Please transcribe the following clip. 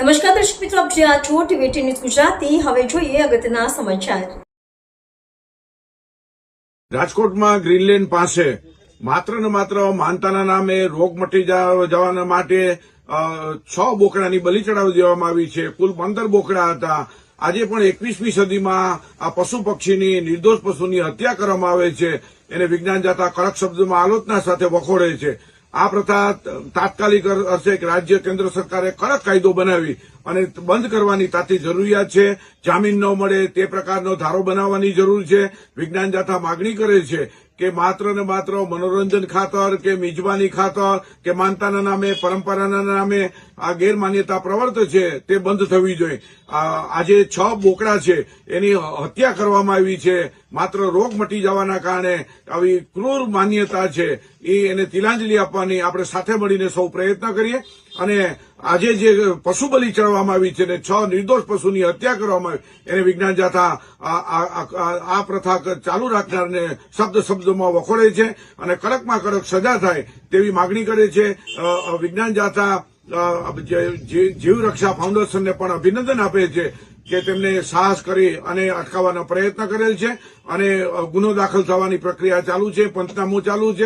નમસ્કાર દર્શક મિત્રો, આપ જ્યાં છો ટીવી ન્યૂઝ ગુજરાતી. હવે જોઈએ અગત્યના સમાચાર. રાજકોટમાં ગ્રીનલેન્ડ પાસે માત્ર ને માત્ર માનતાના નામે રોગ મટી જવાના માટે છ બોકડાની બલી ચડાવી દેવામાં આવી છે. કુલ પંદર બોકડા હતા. આજે પણ એકવીસમી સદીમાં આ પશુ પક્ષીની નિર્દોષ પશુની હત્યા કરવામાં આવે છે. એને વિજ્ઞાન જાતા કડક શબ્દોમાં આલોચના સાથે વખોડે છે. આ પ્રથા તાત્કાલિક અર્થે રાજ્ય કેન્દ્ર સરકારે કડક કાયદો બનાવી અને બંધ કરવાની તાતી જરૂરિયાત છે. જામીન ન મળે તે પ્રકારનો ધારો બનાવવાની જરૂર છે. વિજ્ઞાન જાથા માગણી કરે છે. કે માત્ર ને માત્ર મનોરંજન ખાતર, કે મિજબાની ખાતર, કે માનતાના નામે, પરંપરાના નામે આ ગેરમાન્યતા પ્રવર્તે છે, તે બંધ થવી જોઈએ. આજે છ બોકડા છે, એની હત્યા કરવામાં આવી છે. માત્ર રોગ મટી જવાના કારણે આવી ક્રૂર માન્યતા છે. એ એને તિલાંજલિ આપવાની આપણે સાથે મળીને સૌ પ્રયત્ન કરીએ અને આજે જે પશુ બલિ ચડવામાં આવી છે ને છ નિર્દોષ પશુની હત્યા કરવામાં આવી એને વિજ્ઞાન જાથા આ- પ્રથા ચાલુ રાખનારને શબ્દ શબ્દોમાં વખોડે છે અને કડકમાં કડક સજા થાય તેવી માગણી કરે છે. વિજ્ઞાન જાથા જે- જે- જીવ રક્ષા ફાઉન્ડેશનને પણ અભિનંદન આપે છે કે તેમને સાહસ કરી અને અટકાવવાનો પ્રયત્ન કરેલ છે અને ગુનો દાખલ થવાની પ્રક્રિયા ચાલુ છે, પંચનામું ચાલુ છે.